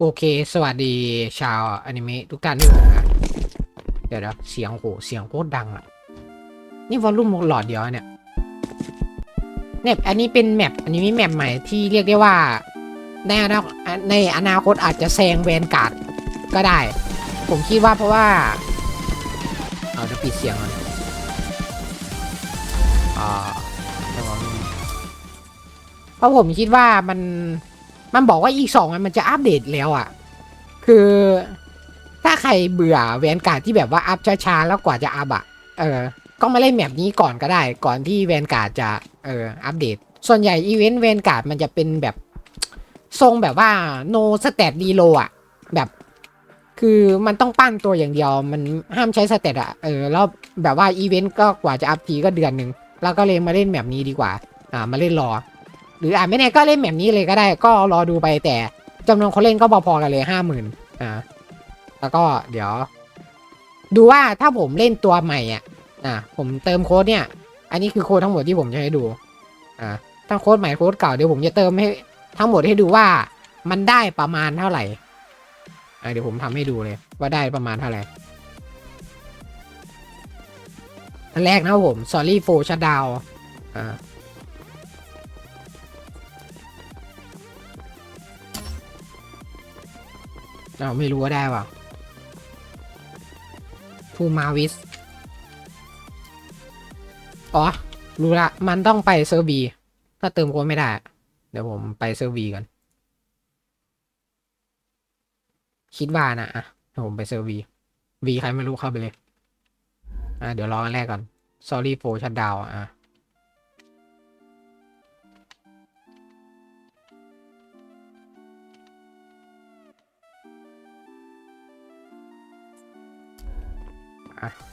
โอเค สวัสดีชาวอนิเมะทุกท่านด้วยนะเดี๋ยวนะเสียงโหเสียงโคตรดังอะ นี่วอลลุ่มหลอดเดียวเนี่ยเนี่ยอันนี้เป็นแมปอันนี้มีแมปใหม่ที่เรียกได้ว่า ในอนาในอนาคตอาจจะแซงแวนการ์ดก็ได้ ผมคิดว่าเพราะว่า เอาจะปิดเสียงก่อนอ่าแต่ว่ามันเพราะผมคิดว่ามัน มันบอกว่าอีกสองมันจะอัปเดตแล้วอะ่ะ คือถ้าใครเบื่อแวนการ์ดที่แบบว่าอัพช้าๆแล้วกว่าจะอัพอะเออ ก็มาเล่นแมปนี้ก่อนก็ได้ ก่อนที่แวนการ์ดจะ เออ อัปเดต ส่วนใหญ่อีเวนต์แวนการ์ดมันจะเป็นแบบทรงแบบว่า no stat reload อะแบบคือมันต้องปั้นตัวอย่างเดียว มันห้ามใช้สเตตอะเออแล้วแบบว่าอีเวนต์ก็กว่าจะอัพทีก็เดือนหนึ่งเราก็เลยมาเล่นแบบนี้ดีกว่า อ่า มาเล่นรอ หรืออ่าไม่แน่ก็เล่นแบบนี้เลยก็ได้ ก็รอดูไปแต่จำนวนคนเล่นก็พอๆกันเลยห้าหมื่นอ่าแล้วก็เดี๋ยว ดูว่าถ้าผมเล่นตัวใหม่อะอ่าผมเติมโค้ดเนี่ย อันนี้คือโค้ดทั้งหมดที่ผมจะให้ดูอ่าทั้งโค้ดใหม่โค้ดเก่าเดี๋ยวผมจะเติมให้ทั้งหมดให้ดูว่ามันได้ประมาณเท่าไหร่อ่าเดี๋ยวผมทำให้ดูเลย ว่าได้ประมาณเท่าไหร่อันแรกนะผม sorry for shutdown อ่า เราไม่รู้ว่าได้เปล่าทูมาวิส อ๋อ รู้ละ มันต้องไปเซอร์บี ถ้าเติมโค้ดไม่ได้ เดี๋ยวผมไปเซอร์บีกัน คิดว่านะอะเดี๋ยวผมไปเซอร์บีวีใครไม่รู้เข้าไปเลย อะเดี๋ยวรอกันแรกก่อน sorry for shutdown อะ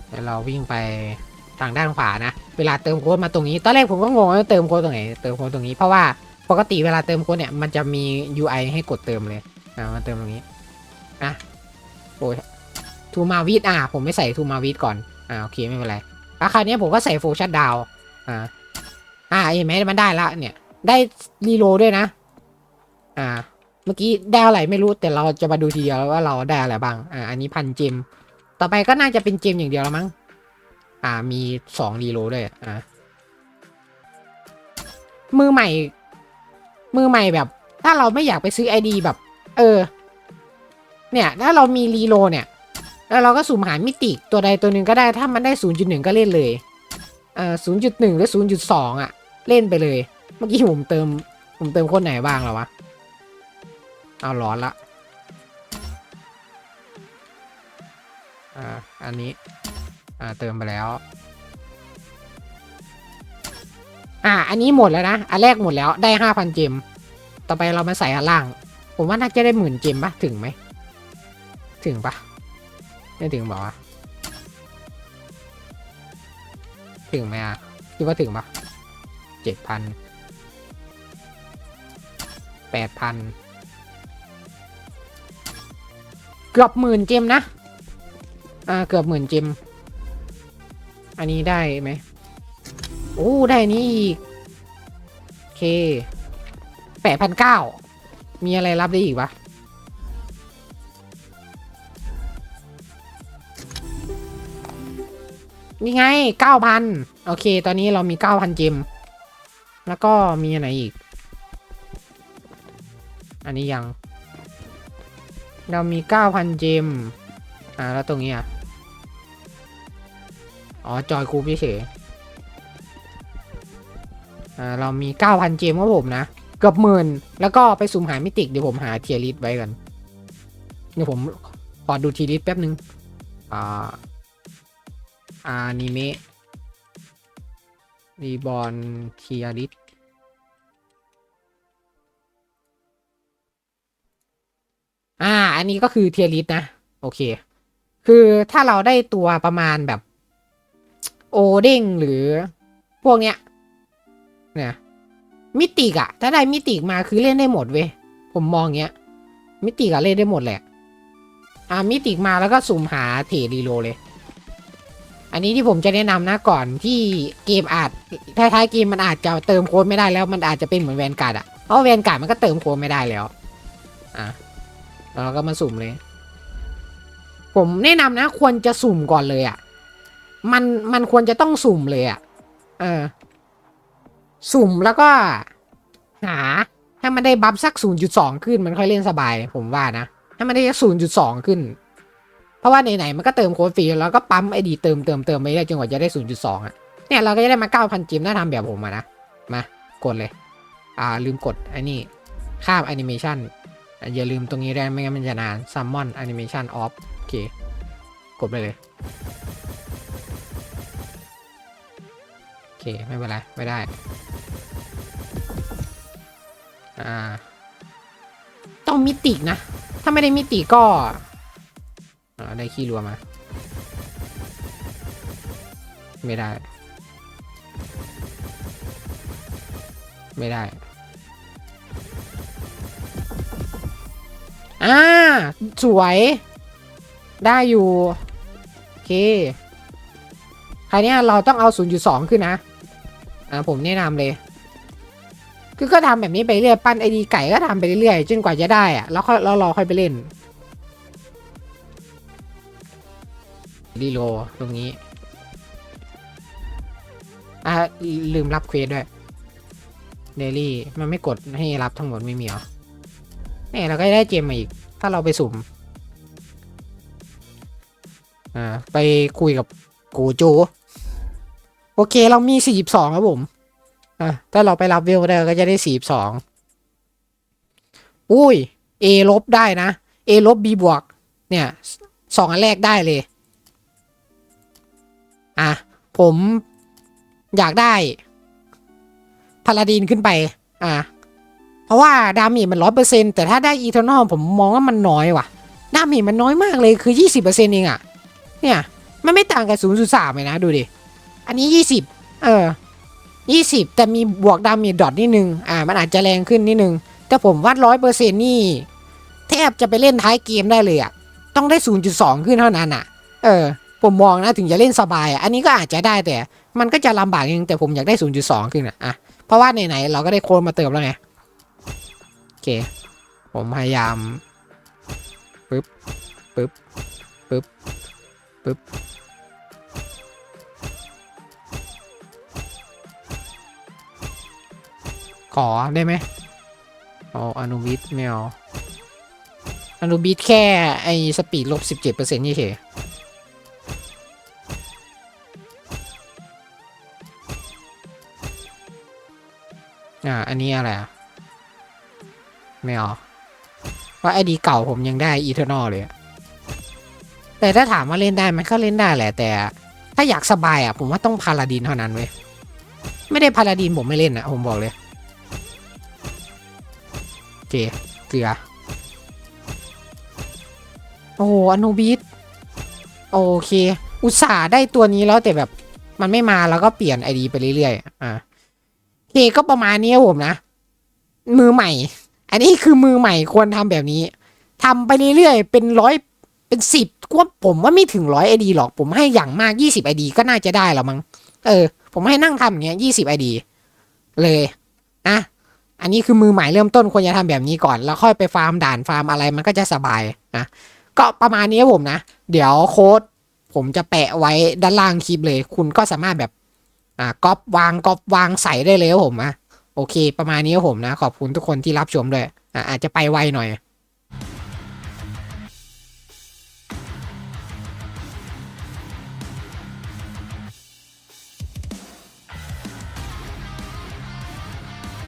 เดี๋ยวเราวิ่งไปทางด้านขวานะ เวลาเติมโค้ดมาตรงนี้ ตอนแรกผมก็งงว่าเติมโค้ดตรงไหน เติมโค้ดตรงนี้ เพราะว่าปกติเวลาเติมโค้ดเนี่ย มันจะมี UI ให้กดเติมเลย อ่ามาเติมตรงนี้ อะโอ้ยทูมาวิดอะ ผมไม่ใส่ทูมาวิดก่อน อ่า โอเค ไม่เป็นไรแล้วคราวนี้ผมก็ใส่โฟชัดดาวอ่า อ่าเห็นไหมมันได้ละ เนี่ย ได้รีโลด้วยนะ อ่า เมื่อกี้ได้อะไรไม่รู้ แต่เราจะมาดูทีเดียวว่าเราได้อะไรบ้าง อ่า อันนี้พันเจม ต่อไปก็น่าจะเป็นเกมอย่างเดียวแล้วมั้ง อ่า มีสองรีโลดด้วย อ่ามือใหม่ มือใหม่แบบ ถ้าเราไม่อยากไปซื้อไอดีแบบ เออ เนี่ย ถ้าเรามีรีโลเนี่ย แล้วเราก็สุ่มหามิติตัวใดตัวหนึ่งก็ได้ ถ้ามันได้ศูนย์จุดหนึ่งก็เล่นเลย เออศูนย์จุดหนึ่งหรือศูนย์จุดสองอะ เล่นไปเลย เมื่อกี้ผมเติม ผมเติมคนไหนบ้างแล้ววะ เอาร้อนละ อ่า อันนี้ อ่า เติมไปแล้ว อ่า อันนี้หมดแล้วนะ อันแรกหมดแล้ว ได้ห้าพันเจม ต่อไปเรามาใส่อันล่าง ผมว่าน่าจะได้หมื่นเจมปะถึงไหม ถึงปะไม่ถึงบอกว่าถึงไหมอะ คิดว่าถึงปะเจ็ดพัน แปดพันเกือบหมื่นเจมนะ อ่าเกือบหมื่นเจม อันนี้ได้ไหม โอ้ ได้นนี้อีกโอเคแปดพันเก้ามีอะไรรับได้อีกปะนี่ไงเก้าพันโอเค ตอนนี้เรามีเก้าพันเจม แล้วก็มีอะไรอีก อันนี้ยัง เรามีเก้าพันเจม อ่า แล้วตรงนี้อะ อ๋อ จอยคูปเฉยอ่า เรามีเก้าพันเจมครับผมนะ เกือบหมื่น แล้วก็ไปสุ่มหามิติเดี๋ยวผมหาเทียริสไว้กัน เดี๋ยวผมขอดูทีริสแป๊บนึง อ่าอานิเมะรีบอลเทียริสอ่า อันนี้ก็คือเทียริสนะ โอเค คือถ้าเราได้ตัวประมาณแบบ โอเด้งหรือพวกเนี้ยเนี่ยมิติกอะถ้าได้มิติกมาคือเล่นได้หมดเว้ยผมมองเงี้ย มิติกอะเล่นได้หมดแหละอ่ามิติกมาแล้วก็สุ่มหาเทรีโลเลย อันนี้ที่ผมจะแนะนำนะก่อนที่เกมอาจท้ายๆเกมมันอาจจะเติมโค้ดไม่ได้แล้วมันอาจจะเป็นเหมือนแวนการ์ดอะเพราะแวนการ์ดมันก็เติมโค้ดไม่ได้แล้ว อะเราก็มาสุ่มเลย ผมแนะนำนะควรจะสุ่มก่อนเลยอะ มันมันควรจะต้องสุ่มเลยอะ่ะเออ สุ่มแล้วก็ หาให้มันได้บัฟสัก 0.2 ขึ้นมันค่อยเล่นสบายผมว่านะให้มันได้สัก0.2 ขึ้น เพราะว่าไหนๆมันก็เติมโค้ดฟรีแล้วก็ปั๊มไอดีเติมเติมเติมไปเรื่อยจนกว่าจะได้ 0.2 อะ เนี่ยเราก็จะได้มา 9,000 จิมถ้าทำแบบผมอะนะ มากดเลย อ่าลืมกดไอ้นี่ข้ามแอนิเมชันอย่าลืมตรงนี้ด้วยไม่งั้นมันจะนาน Summon Animation Off โอเค กดไปเลย เคไม่เป็นไร ไม่ได้ อ่า ต้องมิตินะ ถ้าไม่ได้มิติก็ได้ขี้รัวมา ไม่ได้ ไม่ได้ อ่า สวย ได้อยู่ โอเคคราวเนี้ยเราต้องเอา 0.2 ขึ้นนะ อ่าผมแนะนำเลย คือก็ทำแบบนี้ไปเรื่อยปั้นไอดีไก่ก็ทำไปเรื่อยจนกว่าจะได้อะแล้วค่อยรอค่อยไปเล่นรีโลตรงนี้ อ่าลืมรับเควสด้วยเดลี่มันไม่กดให้รับทั้งหมดไม่มีหรอเนี่ยเราก็ได้เจมมาอีก ถ้าเราไปสุ่มอ่าไปคุยกับกูโจ โอเคเรามี42ครับผมอะถ้าเราไปรับเวลได้ก็จะได้42อุ้ย A ลบได้นะ A ลบ B บวก เนี่ยสองอันแรกได้เลย อะ ผมอยากได้พาลาดินขึ้นไป อะ เพราะว่าดามจมันร้อยเปอร์เซ็นต์แต่ถ้าได้อีเทอร์นอลผมมองว่ามันน้อยว่ะ ดามจมันน้อยมากเลยคือยี่สิบเปอร์เซ็นต์เองอะ เนี่ย มันไม่ต่างกับศูนย์จุดสามเลยนะ ดูดิ อันนี้ยี่สิบเออยี่สิบแต่มีบวกดาเมจดอทนิดนึง อ่า มันอาจจะแรงขึ้นนิดนึง แต่ผมวัดร้อยเปอร์เซ็นนี่ แทบจะไปเล่นท้ายเกมได้เลยอะต้องได้ศูนย์จุดสองขึ้นเท่านั้นอะเออ ผมมองนะถึงจะเล่นสบายอะอันนี้ก็อาจจะได้แต่ มันก็จะลำบากนิดนึงแต่ผมอยากได้ 0.2 ขึ้นอะอะ เพราะว่าไหนๆเราก็ได้โค้ดมาเติมแล้วไง โอเค ผมพยายามปึ๊บปึ๊บปึ๊บปึ๊บ ขอได้ไหมเอาอนุบิทไม่เอาอนุบิทแค่ไอสปีดลบสิบเจ็ดเปอร์เซ็นต์นี่เฉยอ่า อันนี้อะไรอะ ไม่เอาว่าไอดีเก่าผมยังได้อีเทอร์นอลเลย แต่ถ้าถามว่าเล่นได้มันก็เล่นได้แหละ แต่ถ้าอยากสบายอะ ผมว่าต้องพาลาดินเท่านั้นเว้ย ไม่ได้พาลาดินผมไม่เล่นอะผมบอกเลย เคเกลือ โอ้โหอนุบิทโอเค อุตส่าห์ได้ตัวนี้แล้วแต่แบบมันไม่มาแล้วก็เปลี่ยนไอดีไปเรื่อยๆ อ่าเคก็ประมาณนี้ผมนะ มือใหม่ อันนี้คือมือใหม่ควรทำแบบนี้ทำไปเรื่อยๆ เป็นร้อยเป็นสิบว่าผมว่าไม่ถึงร้อยไอดีหรอก ผมให้อย่างมากยี่สิบไอดีก็น่าจะได้แล้วมั้ง เออ ผมให้นั่งทำอย่างเงี้ยยี่สิบไอดีเลยนะ อันนี้คือมือใหม่เริ่มต้นควรจะทำแบบนี้ก่อน แล้วค่อยไปฟาร์มด่านฟาร์มอะไรมันก็จะสบายนะก็ประมาณนี้ผมนะ เดี๋ยวโค้ดผมจะแปะไว้ด้านล่างคลิปเลย คุณก็สามารถแบบอ่าก๊อปวางก๊อปวางใส่ได้เลยผมนะโอเค ประมาณนี้ผมนะ ขอบคุณทุกคนที่รับชมด้วยอ่าอาจจะไปไวหน่อย